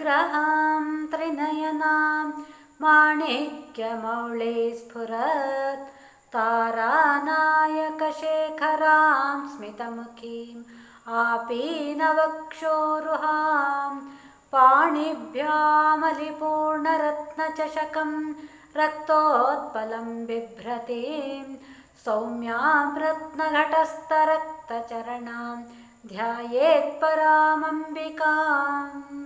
ग्रहां त्रिनयनां माणिक्यमौळे स्फुरत् तारानायकशेखरां स्मितमुखीम् आपीनवक्षोरुहां पाणिभ्यामलिपूर्णरत्नचषकं रक्तोत्पलं बिभ्रतीं सौम्यां रत्नघटस्थरक्तचरणां ध्यायेत्परामम्बिकाम्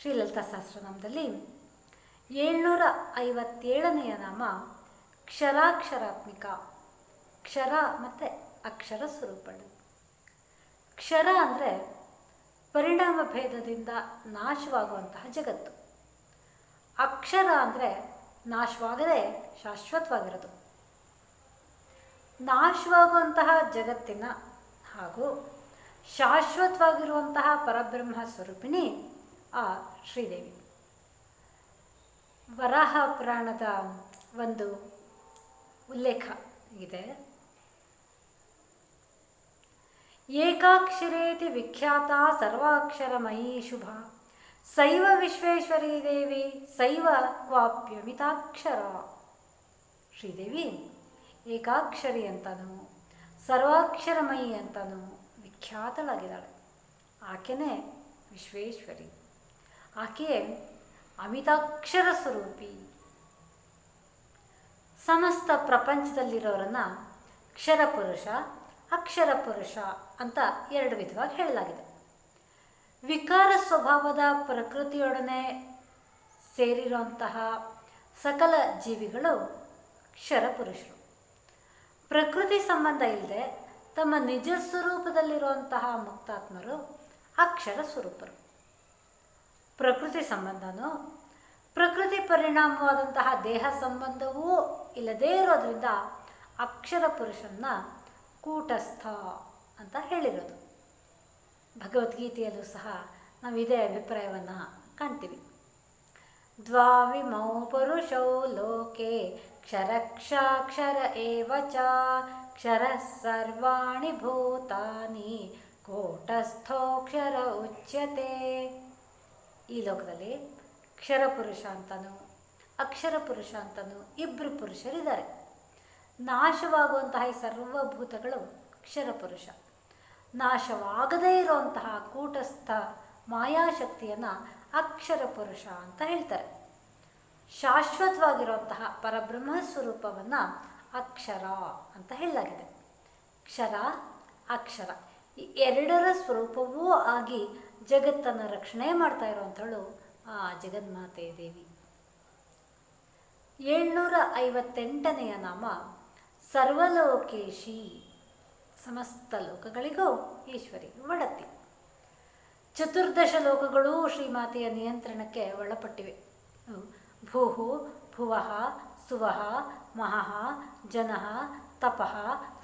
ಶ್ರೀಲಲಿತಾ ಸಹಸ್ರನಾಮದಲ್ಲಿ ಏಳ್ನೂರ ಐವತ್ತೇಳನೆಯ ನಾಮ ಕ್ಷರಾಕ್ಷರಾತ್ಮಿಕ. ಕ್ಷರ ಮತ್ತು ಅಕ್ಷರ ಸ್ವರೂಪಗಳು. ಕ್ಷರ ಅಂದರೆ ಪರಿಣಾಮ ಭೇದದಿಂದ ನಾಶವಾಗುವಂತಹ ಜಗತ್ತು. ಅಕ್ಷರ ಅಂದರೆ ನಾಶವಾಗದೆ ಶಾಶ್ವತವಾಗಿರೋದು. ನಾಶವಾಗುವಂತಹ ಜಗತ್ತಿನ ಹಾಗೂ ಶಾಶ್ವತವಾಗಿರುವಂತಹ ಪರಬ್ರಹ್ಮ ಸ್ವರೂಪಿಣಿ ಆ ಶ್ರೀದೇವಿ. ವರಾಹ ಪುರಾಣದ ಒಂದು ಉಲ್ಲೇಖ ಇದೆ. ಏಕಾಕ್ಷರೇತಿ ವಿಖ್ಯಾತ ಸರ್ವಾಕ್ಷರಮಯೀ ಶುಭ ಸೈವ ವಿಶ್ವೇಶ್ವರಿ ದೇವಿ, ಸೈವ ಕ್ವಾಪ್ಯಮಿತಾಕ್ಷರ ಶ್ರೀದೇವಿ, ಏಕಾಕ್ಷರಿ ಅಂತನೂ ಸರ್ವಾಕ್ಷರಮಯಿ ಅಂತನೂ ವಿಖ್ಯಾತಳಾಗಿದ್ದಾಳೆ. ಆಕೆನೇ ವಿಶ್ವೇಶ್ವರಿ. ಆಕೆಯೇ ಅಮಿತಾಕ್ಷರ ಸ್ವರೂಪಿ ಸಮಸ್ತ ಪ್ರಪಂಚದಲ್ಲಿರೋರನ್ನ ಕ್ಷರ ಪುರುಷ ಅಕ್ಷರ ಪುರುಷ ಅಂತ ಎರಡು ವಿಧವಾಗಿ ಹೇಳಲಾಗಿದೆ. ವಿಕಾರ ಸ್ವಭಾವದ ಪ್ರಕೃತಿಯೊಡನೆ ಸೇರಿರುವಂತಹ ಸಕಲ ಜೀವಿಗಳು ಕ್ಷರ ಪುರುಷರು ಪ್ರಕೃತಿ ಸಂಬಂಧ ಇಲ್ಲದೆ ತಮ್ಮ ನಿಜ ಸ್ವರೂಪದಲ್ಲಿರುವಂತಹ ಮುಕ್ತಾತ್ಮರು ಅಕ್ಷರ ಸ್ವರೂಪರು ಪ್ರಕೃತಿ ಸಂಬಂಧನೂ? ಪ್ರಕೃತಿ ಪರಿಣಾಮವಾದಂತಹ ದೇಹ ಸಂಬಂಧವೂ ಇಲ್ಲದೇ ಇರೋದ್ರಿಂದ ಅಕ್ಷರ ಪುರುಷನ್ನ ಕೂಟಸ್ಥ ಅಂತ ಹೇಳಿರೋದು. ಭಗವದ್ಗೀತೆಯಲ್ಲೂ ಸಹ ನಾವು ಇದೇ ಅಭಿಪ್ರಾಯವನ್ನು ಕಾಣ್ತೀವಿ. ದ್ವಾವಿಮೌ ಪುರುಷೌ ಲೋಕೆ ಕ್ಷರಕ್ಷಾಕ್ಷರ ಏವ ಕ್ಷರ ಸರ್ವಾಣಿ ಭೂತಾನಿ ಕೋಟಸ್ಥೋಕ್ಷರ ಉಚ್ಯತೆ. ಈ ಲೋಕದಲ್ಲಿ ಕ್ಷರ ಪುರುಷ ಅಂತನೂ, ಅಕ್ಷರ ಪುರುಷ ಅಂತನೂ ಇಬ್ಬರು ಪುರುಷರಿದ್ದಾರೆ. ನಾಶವಾಗುವಂತಹ ಈ ಸರ್ವಭೂತಗಳು ಕ್ಷರ ಪುರುಷ. ನಾಶವಾಗದೇ ಇರುವಂತಹ ಕೂಟಸ್ಥ ಮಾಯಾಶಕ್ತಿಯನ್ನು ಅಕ್ಷರ ಪುರುಷ ಅಂತ ಹೇಳ್ತಾರೆ. ಶಾಶ್ವತವಾಗಿರುವಂತಹ ಪರಬ್ರಹ್ಮ ಸ್ವರೂಪವನ್ನು ಅಕ್ಷರ ಅಂತ ಹೇಳಲಾಗಿದೆ. ಕ್ಷರ, ಅಕ್ಷರ ಈ ಎರಡರ ಸ್ವರೂಪವೂ ಆಗಿ ಜಗತ್ತನ್ನು ರಕ್ಷಣೆ ಮಾಡ್ತಾ ಇರುವಂಥಳು ಆ ಜಗನ್ಮಾತೆ ದೇವಿ. ಏಳ್ನೂರ ಐವತ್ತೆಂಟನೆಯ ನಾಮ ಸರ್ವಲೋಕೇಶಿ ಸಮಸ್ತ ಲೋಕಗಳಿಗೂ ಈಶ್ವರಿ ಒಡತಿ ಚತುರ್ದಶ ಲೋಕಗಳು ಶ್ರೀಮಾತೆಯ ನಿಯಂತ್ರಣಕ್ಕೆ ಒಳಪಟ್ಟಿವೆ. ಭೂಹು ಭುವಃ ಸುವಹ ಮಹಃ ಜನಃ ತಪಃ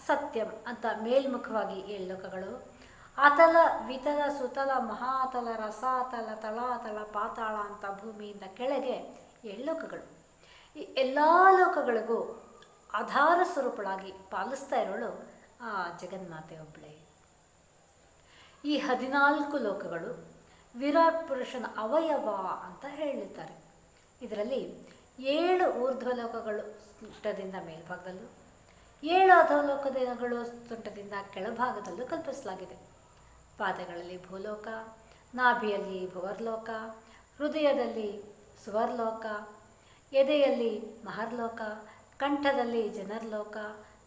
ಸತ್ಯಂ ಅಂತ ಮೇಲ್ಮುಖವಾಗಿ ಏಳು ಲೋಕಗಳು. ಅತಲ ವಿತಲ, ಸುತಲ, ಮಹಾತಲ, ರಸಾತಲ ತಳಾತಲ ಪಾತಾಳ ಅಂತ ಭೂಮಿಯಿಂದ ಕೆಳಗೆ ಏಳು ಲೋಕಗಳು. ಈ ಎಲ್ಲ ಲೋಕಗಳಿಗೂ ಆಧಾರ ಸ್ವರೂಪಳಾಗಿ ಪಾಲಿಸ್ತಾ ಇರೋಳು ಆ ಜಗನ್ಮಾತೆ ಒಬ್ಬಳೇ ಈ ಹದಿನಾಲ್ಕು ಲೋಕಗಳು ವಿರಾಟ್ ಪುರುಷನ ಅವಯವ ಅಂತ ಹೇಳುತ್ತಾರೆ ಇದರಲ್ಲಿ ಏಳು ಊರ್ಧ್ವಲೋಕಗಳು ಸುಂಟದಿಂದ ಮೇಲ್ಭಾಗದಲ್ಲೂ, ಏಳು ಅಧೋಲೋಕಗಳು ಸುಂಟದಿಂದ ಕೆಳಭಾಗದಲ್ಲೂ ಕಲ್ಪಿಸಲಾಗಿದೆ. ಪಾದಗಳಲ್ಲಿ ಭೂಲೋಕ, ನಾಭಿಯಲ್ಲಿ ಭುವರ್ಲೋಕ, ಹೃದಯದಲ್ಲಿ ಸುವರ್ಲೋಕ, ಎದೆಯಲ್ಲಿ ಮಹರ್ಲೋಕ, ಕಂಠದಲ್ಲಿ ಜನರ್ಲೋಕ,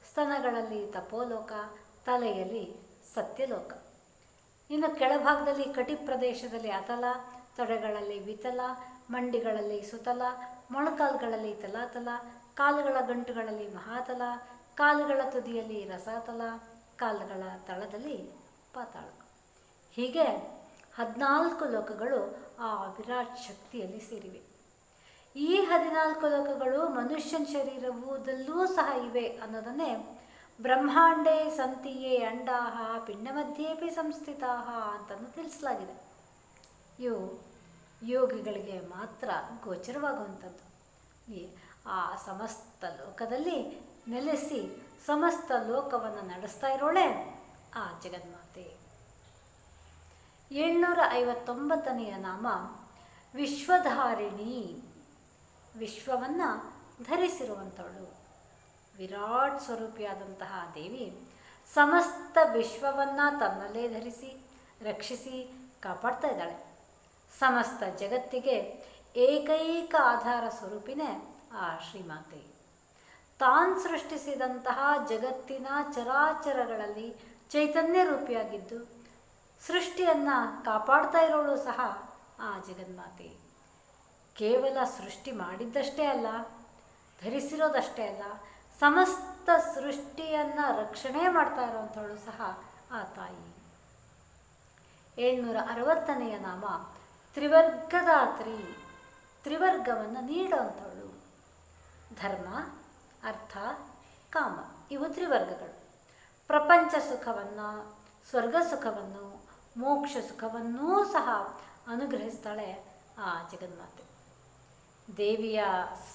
ಸ್ತನಗಳಲ್ಲಿ ತಪೋಲೋಕ, ತಲೆಯಲ್ಲಿ ಸತ್ಯಲೋಕ. ಇನ್ನು ಕೆಳಭಾಗದಲ್ಲಿ ಕಟಿ ಪ್ರದೇಶದಲ್ಲಿ ಅತಲ, ತೊಡೆಗಳಲ್ಲಿ ವಿತಲ, ಮಂಡಿಗಳಲ್ಲಿ ಸುತಲ, ಮೊಣಕಾಲುಗಳಲ್ಲಿ ತಲಾತಲ, ಕಾಲುಗಳ ಗಂಟುಗಳಲ್ಲಿ ಮಹಾತಲ, ಕಾಲುಗಳ ತುದಿಯಲ್ಲಿ ರಸಾತಲ, ಕಾಲುಗಳ ತಳದಲ್ಲಿ ಪಾತಾಳ. ಹೀಗೆ ಹದಿನಾಲ್ಕು ಲೋಕಗಳು ಆ ವಿರಾಟ್ ಶಕ್ತಿಯಲ್ಲಿ ಸೇರಿವೆ. ಈ ಹದಿನಾಲ್ಕು ಲೋಕಗಳು ಮನುಷ್ಯನ ಶರೀರವುದಲ್ಲೂ ಸಹ ಇವೆ ಅನ್ನೋದನ್ನೇ ಬ್ರಹ್ಮಾಂಡೇ ಸಂತಿಯೇ ಅಂಡಾಹ ಪಿಂಡಮಧ್ಯೇಪಿ ಸಂಸ್ಥಿತಾಹ ಅಂತಲೂ ತಿಳಿಸಲಾಗಿದೆ. ಇವು ಯೋಗಿಗಳಿಗೆ ಮಾತ್ರ ಗೋಚರವಾಗುವಂಥದ್ದು. ಈ ಆ ಸಮಸ್ತ ಲೋಕದಲ್ಲಿ ನೆಲೆಸಿ ಸಮಸ್ತ ಲೋಕವನ್ನು ನಡೆಸ್ತಾ ಇರೋಳೆ ಆ ಜಗನ್ಮಾತೆ. ಏಳ್ನೂರ ಐವತ್ತೊಂಬತ್ತನೆಯ ನಾಮ ವಿಶ್ವಧಾರಿಣಿ. ವಿಶ್ವವನ್ನು ಧರಿಸಿರುವಂಥವಳು. ವಿರಾಟ್ ಸ್ವರೂಪಿಯಾದಂತಹ ದೇವಿ ಸಮಸ್ತ ವಿಶ್ವವನ್ನು ತನ್ನಲ್ಲೇ ಧರಿಸಿ, ರಕ್ಷಿಸಿ ಕಾಪಾಡ್ತಾ ಇದ್ದಾಳೆ. ಸಮಸ್ತ ಜಗತ್ತಿಗೆ ಏಕೈಕ ಆಧಾರ ಸ್ವರೂಪಿನೇ ಆ ಶ್ರೀಮಾತೆ. ತಾನ್ ಸೃಷ್ಟಿಸಿದಂತಹ ಜಗತ್ತಿನ ಚರಾಚರಗಳಲ್ಲಿ ಚೈತನ್ಯ ರೂಪಿಯಾಗಿದ್ದು ಸೃಷ್ಟಿಯನ್ನು ಕಾಪಾಡ್ತಾ ಇರೋಳು ಸಹ ಆ ಜಗನ್ಮಾತೆ. ಕೇವಲ ಸೃಷ್ಟಿ ಮಾಡಿದ್ದಷ್ಟೇ ಅಲ್ಲ, ಧರಿಸಿರೋದಷ್ಟೇ ಅಲ್ಲ, ಸಮಸ್ತ ಸೃಷ್ಟಿಯನ್ನು ರಕ್ಷಣೆ ಮಾಡ್ತಾ ಇರೋವಂಥವಳು ಸಹ ಆ ತಾಯಿ. ಏಳ್ನೂರ ಅರವತ್ತನೆಯ ನಾಮ, ತ್ರಿವರ್ಗದಾತ್ರಿ, ತ್ರಿವರ್ಗವನ್ನು ನೀಡುವಂಥವಳು ಧರ್ಮ, ಅರ್ಥ, ಕಾಮ ಇವು ತ್ರಿವರ್ಗಗಳು. ಪ್ರಪಂಚ ಸುಖವನ್ನು, ಸ್ವರ್ಗ ಸುಖವನ್ನು ಮೋಕ್ಷ ಸುಖವನ್ನೂ ಸಹ ಅನುಗ್ರಹಿಸ್ತಾಳೆ ಆ ಜಗನ್ಮಾತೆ. ದೇವಿಯ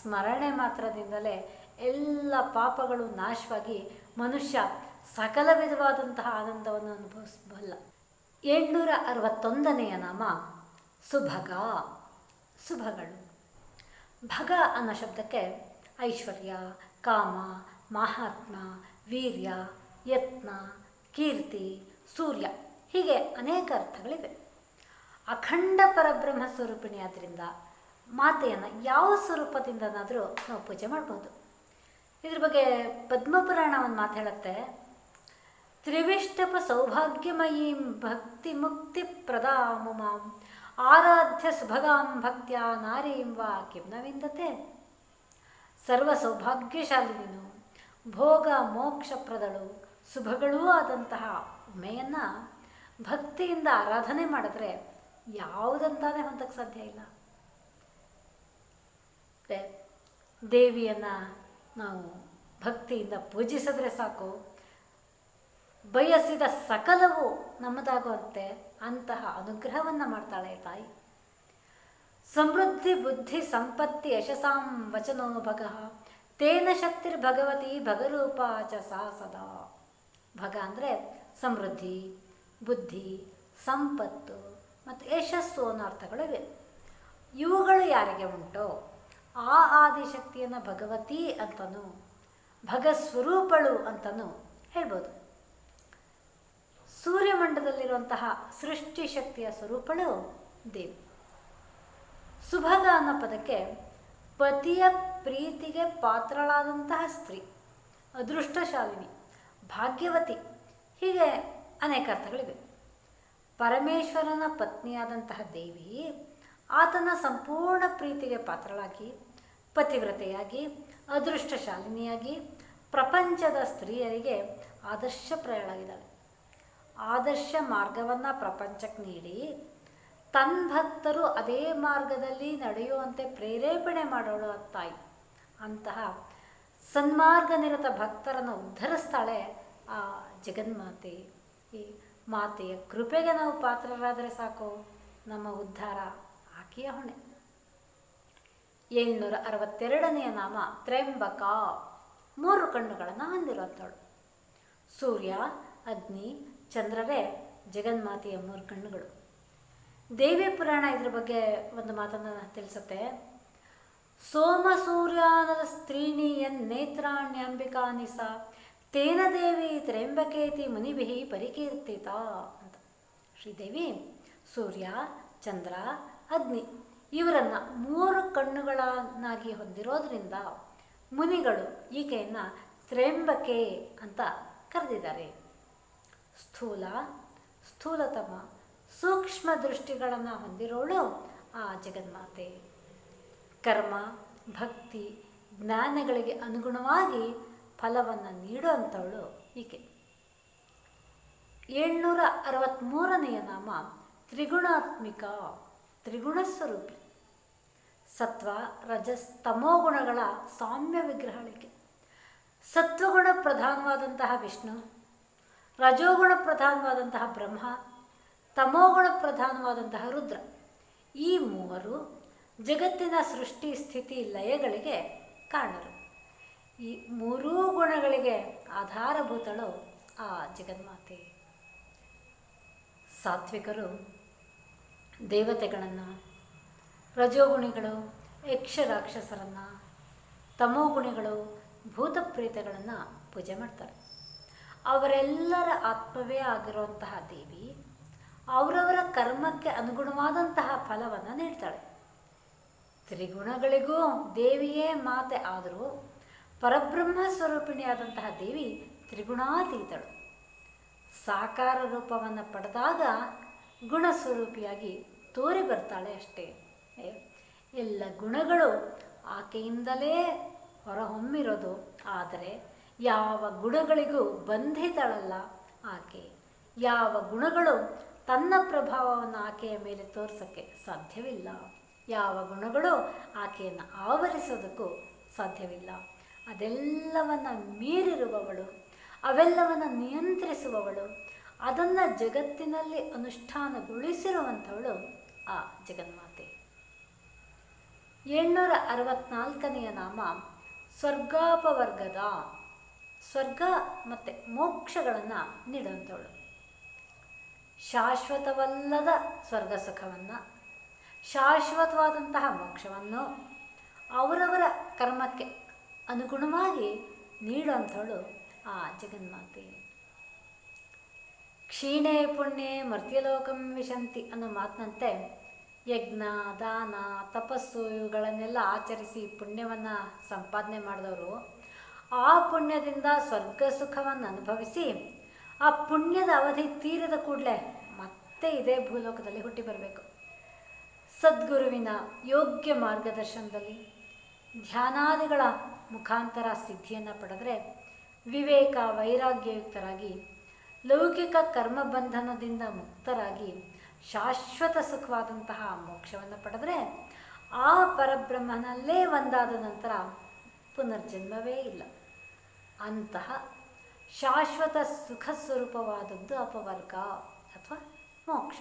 ಸ್ಮರಣೆ ಮಾತ್ರದಿಂದಲೇ ಎಲ್ಲ ಪಾಪಗಳು ನಾಶವಾಗಿ ಮನುಷ್ಯ ಸಕಲ ವಿಧವಾದಂತಹ ಆನಂದವನ್ನು ಅನುಭವಿಸಬಲ್ಲ. ಏಳ್ನೂರ ಅರವತ್ತೊಂದನೆಯ ನಾಮ ಸುಭಗ, ಸುಭಗಳು. ಭಗ ಅನ್ನೋ ಶಬ್ದಕ್ಕೆ ಐಶ್ವರ್ಯ, ಕಾಮ, ಮಹಾತ್ಮ, ವೀರ್ಯ, ಯತ್ನ, ಕೀರ್ತಿ, ಸೂರ್ಯ. ಹೀಗೆ ಅನೇಕ ಅರ್ಥಗಳಿವೆ. ಅಖಂಡ ಪರಬ್ರಹ್ಮ ಸ್ವರೂಪಿಣಿ ಆದ್ದರಿಂದ ಮಾತೆಯನ್ನು ಯಾವ ಸ್ವರೂಪದಿಂದನಾದರೂ ನಾವು ಪೂಜೆ ಮಾಡ್ಬೋದು. ಇದ್ರ ಬಗ್ಗೆ ಪದ್ಮಪುರಾಣ ಒಂದು ಮಾತು ಹೇಳುತ್ತೆ. ತ್ರಿವಿಷ್ಟಪ ಸೌಭಾಗ್ಯಮಯೀಂ ಭಕ್ತಿ ಮುಕ್ತಿ ಪ್ರದಾಮುಮಾಂ ಆರಾಧ್ಯ ಸುಭಗಾಂ ಭಕ್ತಿಯ ನಾರೀಂ ವಾ ಕಿಂ ನವಿಂದತೆ ವಿಂದತೆ. ಸರ್ವ ಸೌಭಾಗ್ಯಶಾಲಿನಿನು ಭೋಗ ಮೋಕ್ಷಪ್ರದಳು ಸುಭಗಳೂ ಆದಂತಹ ಉಮೆಯನ್ನು ಭಕ್ತಿಯಿಂದ ಆರಾಧನೆ ಮಾಡಿದ್ರೆ ಯಾವುದಂತಾನೆ ಹೊಂದಕ್ಕೆ ಸಾಧ್ಯ ಇಲ್ಲ. ದೇವಿಯನ್ನು ನಾವು ಭಕ್ತಿಯಿಂದ ಪೂಜಿಸಿದ್ರೆ ಸಾಕು. ಬಯಸಿದ ಸಕಲವು ನಮ್ಮದಾಗುವಂತೆ ಅಂತಹ ಅನುಗ್ರಹವನ್ನು ಮಾಡ್ತಾಳೆ ತಾಯಿ. ಸಮೃದ್ಧಿ, ಬುದ್ಧಿ, ಸಂಪತ್ತಿ, ಯಶಸಾಂ ವಚನೋ ಭಗಃ. ತೇನ ಶಕ್ತಿರ್ ಭಗವತಿ ಭಗರೂಪ ಚ ಸಾ ಸದಾ. ಭಗ ಅಂದರೆ ಸಮೃದ್ಧಿ. ಬುದ್ಧಿ, ಸಂಪತ್ತು ಮತ್ತು ಯಶಸ್ಸು ಅನ್ನೋ ಅರ್ಥಗಳಿವೆ. ಇವುಗಳು ಯಾರಿಗೆ ಉಂಟೋ, ಆ ಆದಿಶಕ್ತಿಯನ್ನು ಭಗವತಿ ಅಂತನೂ, ಭಗಸ್ವರೂಪಳು ಅಂತನೂ ಹೇಳ್ಬೋದು. ಸೂರ್ಯಮಂಡಲದಲ್ಲಿರುವಂತಹ ಸೃಷ್ಟಿ ಶಕ್ತಿಯ ಸ್ವರೂಪಳು ದೇವಿ. ಸುಭಗ ಅನ್ನೋ ಪದಕ್ಕೆ ಪತಿಯ ಪ್ರೀತಿಗೆ ಪಾತ್ರಳಾದಂತಹ ಸ್ತ್ರೀ, ಅದೃಷ್ಟಶಾಲಿನಿ, ಭಾಗ್ಯವತಿ, ಹೀಗೆ ಅನೇಕ ಅರ್ಥಗಳಿವೆ. ಪರಮೇಶ್ವರನ ಪತ್ನಿಯಾದಂತಹ ದೇವಿ ಆತನ ಸಂಪೂರ್ಣ ಪ್ರೀತಿಗೆ ಪಾತ್ರಳಾಗಿ, ಪತಿವ್ರತೆಯಾಗಿ, ಅದೃಷ್ಟಶಾಲಿನಿಯಾಗಿ ಪ್ರಪಂಚದ ಸ್ತ್ರೀಯರಿಗೆ ಆದರ್ಶ ಆದರ್ಶಪ್ರಾಯಳಾಗಿದ್ದಾಳೆ ಆದರ್ಶ ಮಾರ್ಗವನ್ನು ಪ್ರಪಂಚಕ್ಕೆ ನೀಡಿ ತನ್ನ ಭಕ್ತರು ಅದೇ ಮಾರ್ಗದಲ್ಲಿ ನಡೆಯುವಂತೆ ಪ್ರೇರೇಪಣೆ ಮಾಡೋಳು ತಾಯಿ. ಅಂತಹ ಸನ್ಮಾರ್ಗ ನಿರತ ಭಕ್ತರನ್ನು ಉದ್ಧರಿಸ್ತಾಳೆ ಆ ಜಗನ್ಮಾತೆ. ಈ ಮಾತೆಯ ಕೃಪೆಗೆ ನಾವು ಪಾತ್ರರಾದರೆ ಸಾಕು. ನಮ್ಮ ಉದ್ಧಾರ ಆಕೆಯ ಹೊಣೆ. ಏಳ್ನೂರ ಅರವತ್ತೆರಡನೆಯ ನಾಮ ತ್ರೆಂಬಕ ಮೂರು ಕಣ್ಣುಗಳನ್ನು ಹೊಂದಿರುವಂಥವಳು. ಸೂರ್ಯ, ಅಗ್ನಿ ಚಂದ್ರರೇ ಜಗನ್ಮಾತೆಯ ಮೂರು ಕಣ್ಣುಗಳು. ದೇವಿ ಪುರಾಣ ಇದ್ರ ಬಗ್ಗೆ ಒಂದು ಮಾತನ್ನು ತಿಳಿಸುತ್ತೆ. ಸೋಮ ಸೂರ್ಯಾನದ ಸ್ತ್ರೀಣಿ ಎನ್ ನೇತ್ರಾಣ್ಯಂಬಿಕಾ ನಿಸ. ತೇನ ದೇವಿ ತ್ರ್ಯಂಬಕೇತಿ ಮುನಿಭಿ ಪರಿಕೀರ್ತಿತ ಅಂತ. ಶ್ರೀದೇವಿ, ಸೂರ್ಯ, ಚಂದ್ರ, ಅಗ್ನಿ ಇವರನ್ನು ಮೂರು ಕಣ್ಣುಗಳನ್ನಾಗಿ ಹೊಂದಿರೋದ್ರಿಂದ ಮುನಿಗಳು ಈಕೆಯನ್ನು ತ್ರ್ಯಂಬಕೆ ಅಂತ ಕರೆದಿದ್ದಾರೆ. ಸ್ಥೂಲ, ಸ್ಥೂಲತಮ, ಸೂಕ್ಷ್ಮ ದೃಷ್ಟಿಗಳನ್ನು ಹೊಂದಿರೋಳು ಆ ಜಗನ್ಮಾತೆ. ಕರ್ಮ, ಭಕ್ತಿ, ಜ್ಞಾನಗಳಿಗೆ ಅನುಗುಣವಾಗಿ ಫಲವನ್ನು ನೀಡುವಂಥವಳು ಈಕೆ ಏಳ್ನೂರ ಅರವತ್ತ್ಮೂರನೆಯ ನಾಮ ತ್ರಿಗುಣಾತ್ಮಿಕ, ತ್ರಿಗುಣ ಸ್ವರೂಪಿ. ಸತ್ವ, ರಜಸ್ ತಮೋಗುಣಗಳ ಸಾಮ್ಯ ವಿಗ್ರಹಳಿಕೆ ಸತ್ವಗುಣ ಪ್ರಧಾನವಾದಂತಹ ವಿಷ್ಣು, ರಜೋಗುಣ ಪ್ರಧಾನವಾದಂತಹ ಬ್ರಹ್ಮ, ತಮೋಗುಣ ಪ್ರಧಾನವಾದಂತಹ ರುದ್ರ. ಈ ಮೂವರು ಜಗತ್ತಿನ ಸೃಷ್ಟಿ ಸ್ಥಿತಿ ಲಯಗಳಿಗೆ ಕಾರಣರು. ಈ ಮೂರೂ ಗುಣಗಳಿಗೆ ಆಧಾರಭೂತಳು ಆ ಜಗನ್ಮಾತೆ. ಸಾತ್ವಿಕರು, ದೇವತೆಗಳನ್ನು, ರಜೋಗುಣಿಗಳು ಯಕ್ಷ ರಾಕ್ಷಸರನ್ನು ತಮೋಗುಣಿಗಳು ಭೂತ ಪ್ರೇತಗಳನ್ನು ಪೂಜೆ ಮಾಡ್ತಾರೆ. ಅವರೆಲ್ಲರ ಆತ್ಮವೇ ಆಗಿರುವಂತಹ ದೇವಿ ಅವರವರ ಕರ್ಮಕ್ಕೆ ಅನುಗುಣವಾದಂತಹ ಫಲವನ್ನು ನೀಡ್ತಾಳೆ. ತ್ರಿಗುಣಗಳಿಗೂ ದೇವಿಯೇ ಮಾತೆ ಆದರೂ ಪರಬ್ರಹ್ಮ ಸ್ವರೂಪಿಣಿಯಾದಂತಹ ದೇವಿ ತ್ರಿಗುಣಾತೀತಳು. ಸಾಕಾರ ರೂಪವನ್ನು ಪಡೆದಾಗ ಗುಣಸ್ವರೂಪಿಯಾಗಿ ತೋರಿ ಬರ್ತಾಳೆ ಅಷ್ಟೇ. ಎಲ್ಲ ಗುಣಗಳು ಆಕೆಯಿಂದಲೇ ಹೊರಹೊಮ್ಮಿರೋದು. ಆದರೆ ಯಾವ ಗುಣಗಳಿಗೂ ಬಂಧಿತಳಲ್ಲ ಆಕೆ. ಯಾವ ಗುಣಗಳು ತನ್ನ ಪ್ರಭಾವವನ್ನು ಆಕೆಯ ಮೇಲೆ ತೋರಿಸೋಕ್ಕೆ ಸಾಧ್ಯವಿಲ್ಲ. ಯಾವ ಗುಣಗಳು ಆಕೆಯನ್ನು ಆವರಿಸೋದಕ್ಕೂ ಸಾಧ್ಯವಿಲ್ಲ. ಅದೆಲ್ಲವನ್ನು ಮೀರಿರುವವಳು, ಅವೆಲ್ಲವನ್ನು ನಿಯಂತ್ರಿಸುವವಳು, ಅದನ್ನು ಜಗತ್ತಿನಲ್ಲಿ ಅನುಷ್ಠಾನಗೊಳಿಸಿರುವಂಥವಳು ಆ ಜಗನ್ಮಾತೆ. ಏಳ್ನೂರ ಅರವತ್ನಾಲ್ಕನೆಯ ನಾಮ ಸ್ವರ್ಗಾಪವರ್ಗದ, ಸ್ವರ್ಗ ಮತ್ತು ಮೋಕ್ಷಗಳನ್ನು ನೀಡುವಂಥವಳು. ಶಾಶ್ವತವಲ್ಲದ ಸ್ವರ್ಗ ಸುಖವನ್ನು ಶಾಶ್ವತವಾದಂತಹ ಮೋಕ್ಷವನ್ನು ಅವರವರ ಕರ್ಮಕ್ಕೆ ಅನುಗುಣವಾಗಿ ನೀಡುವಂಥವಳು ಆ ಜಗನ್ಮಾತೆ. ಕ್ಷೀಣೆ ಪುಣ್ಯೆ ಮರ್ತ್ಯಲೋಕಂ ವಿಶಂತಿ ಅನ್ನೋ ಮಾತಿನಂತೆ ಯಜ್ಞ, ದಾನ, ತಪಸ್ಸು ಇವುಗಳನ್ನೆಲ್ಲ ಆಚರಿಸಿ ಪುಣ್ಯವನ್ನು ಸಂಪಾದನೆ ಮಾಡಿದವರು ಆ ಪುಣ್ಯದಿಂದ ಸ್ವರ್ಗ ಸುಖವನ್ನು ಅನುಭವಿಸಿ ಆ ಪುಣ್ಯದ ಅವಧಿ ತೀರದ ಕೂಡಲೇ ಮತ್ತೆ ಇದೇ ಭೂಲೋಕದಲ್ಲಿ ಹುಟ್ಟಿ ಬರಬೇಕು. ಸದ್ಗುರುವಿನ ಯೋಗ್ಯ ಮಾರ್ಗದರ್ಶನದಲ್ಲಿ ಧ್ಯಾನಾದಿಗಳ ಮುಖಾಂತರ ಸಿದ್ಧಿಯನ್ನು ಪಡೆದರೆ ವಿವೇಕ ವೈರಾಗ್ಯಯುಕ್ತರಾಗಿ, ಲೌಕಿಕ ಕರ್ಮಬಂಧನದಿಂದ ಮುಕ್ತರಾಗಿ, ಶಾಶ್ವತ ಸುಖವಾದಂತಹ ಮೋಕ್ಷವನ್ನು ಪಡೆದರೆ ಆ ಪರಬ್ರಹ್ಮನಲ್ಲೇ ಒಂದಾದ ನಂತರ ಪುನರ್ಜನ್ಮವೇ ಇಲ್ಲ. ಅಂತಹ ಶಾಶ್ವತ ಸುಖ ಸ್ವರೂಪವಾದದ್ದು ಅಪವರ್ಗ ಅಥವಾ ಮೋಕ್ಷ.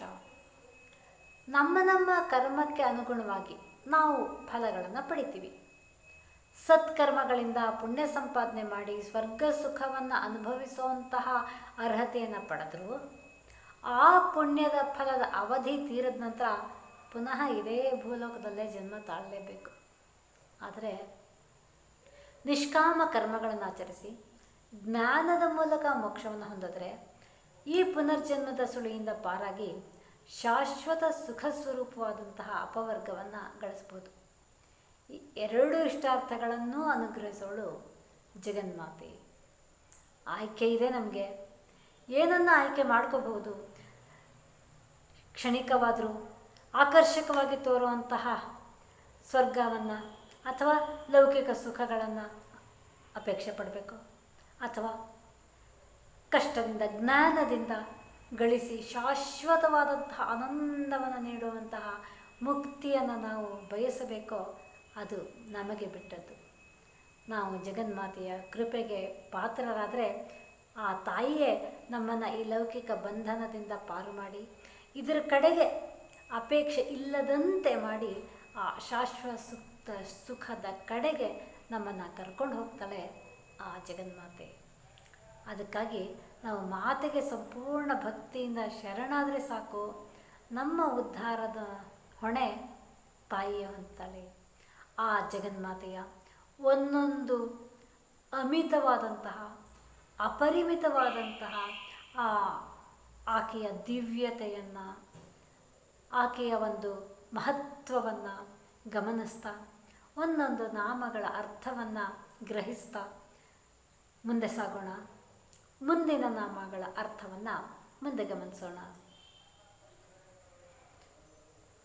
ನಮ್ಮ ನಮ್ಮ ಕರ್ಮಕ್ಕೆ ಅನುಗುಣವಾಗಿ ನಾವು ಫಲಗಳನ್ನು ಪಡಿತೀವಿ. ಸತ್ಕರ್ಮಗಳಿಂದ ಪುಣ್ಯ ಸಂಪಾದನೆ ಮಾಡಿ ಸ್ವರ್ಗ ಸುಖವನ್ನು ಅನುಭವಿಸುವಂತಹ ಅರ್ಹತೆಯನ್ನು ಪಡೆದ್ರು. ಆ ಪುಣ್ಯದ ಫಲದ ಅವಧಿ ತೀರದ ನಂತರ ಪುನಃ ಇದೇ ಭೂಲೋಕದಲ್ಲೇ ಜನ್ಮ ತಾಳಲೇಬೇಕು. ಆದರೆ ನಿಷ್ಕಾಮ ಕರ್ಮಗಳನ್ನು ಆಚರಿಸಿ ಜ್ಞಾನದ ಮೂಲಕ ಮೋಕ್ಷವನ್ನು ಹೊಂದಿದ್ರೆ ಈ ಪುನರ್ಜನ್ಮದ ಸುಳಿಯಿಂದ ಪಾರಾಗಿ ಶಾಶ್ವತ ಸುಖ ಸ್ವರೂಪವಾದಂತಹ ಅಪವರ್ಗವನ್ನು ಗಳಿಸ್ಬೋದು. ಎರಡು ಇಷ್ಟಾರ್ಥಗಳನ್ನು ಅನುಗ್ರಹಿಸೋಳು ಜಗನ್ಮಾತೆ. ಆಯ್ಕೆ ಇದೆ ನಮಗೆ. ಏನನ್ನು ಆಯ್ಕೆ ಮಾಡ್ಕೋಬಹುದು? ಕ್ಷಣಿಕವಾದರೂ ಆಕರ್ಷಕವಾಗಿ ತೋರುವಂತಹ ಸ್ವರ್ಗವನ್ನು ಅಥವಾ ಲೌಕಿಕ ಸುಖಗಳನ್ನು ಅಪೇಕ್ಷೆ ಪಡಬೇಕು. ಅಥವಾ ಕಷ್ಟದಿಂದ, ಜ್ಞಾನದಿಂದ ಗಳಿಸಿ ಶಾಶ್ವತವಾದಂತಹ ಆನಂದವನ್ನು ನೀಡುವಂತಹ ಮುಕ್ತಿಯನ್ನು ನಾವು ಬಯಸಬೇಕೋ? ಅದು ನಮಗೆ ಬಿಟ್ಟದ್ದು. ನಾವು ಜಗನ್ಮಾತೆಯ ಕೃಪೆಗೆ ಪಾತ್ರರಾದರೆ ಆ ತಾಯಿಯೇ ನಮ್ಮನ್ನು ಈ ಲೌಕಿಕ ಬಂಧನದಿಂದ ಪಾರು ಮಾಡಿ, ಇದರ ಕಡೆಗೆ ಅಪೇಕ್ಷೆ ಇಲ್ಲದಂತೆ ಮಾಡಿ ಆ ಶಾಶ್ವತ ಸುಖ ಸುಖದ ಕಡೆಗೆ ನಮ್ಮನ್ನು ಕರ್ಕೊಂಡು ಹೋಗ್ತಾಳೆ ಆ ಜಗನ್ಮಾತೆ. ಅದಕ್ಕಾಗಿ ನಾವು ಮಾತೆಗೆ ಸಂಪೂರ್ಣ ಭಕ್ತಿಯಿಂದ ಶರಣಾದರೆ ಸಾಕು. ನಮ್ಮ ಉದ್ಧಾರದ ಹೊಣೆ ತಾಯಿಯ ಹೊಂತಾಳೆ ಆ ಜಗನ್ಮಾತೆಯ ಒಂದೊಂದು ಅಮಿತವಾದಂತಹ, ಅಪರಿಮಿತವಾದಂತಹ ಆ ಆಕೆಯ ದಿವ್ಯತೆಯನ್ನು, ಆಕೆಯ ಒಂದು ಮಹತ್ವವನ್ನು ಗಮನಿಸ್ತಾ, ಒಂದೊಂದು ನಾಮಗಳ ಅರ್ಥವನ್ನು ಗ್ರಹಿಸ್ತಾ ಮುಂದೆ ಸಾಗೋಣ. ಮುಂದಿನ ನಾಮಗಳ ಅರ್ಥವನ್ನು ಮುಂದೆ ಗಮನಿಸೋಣ.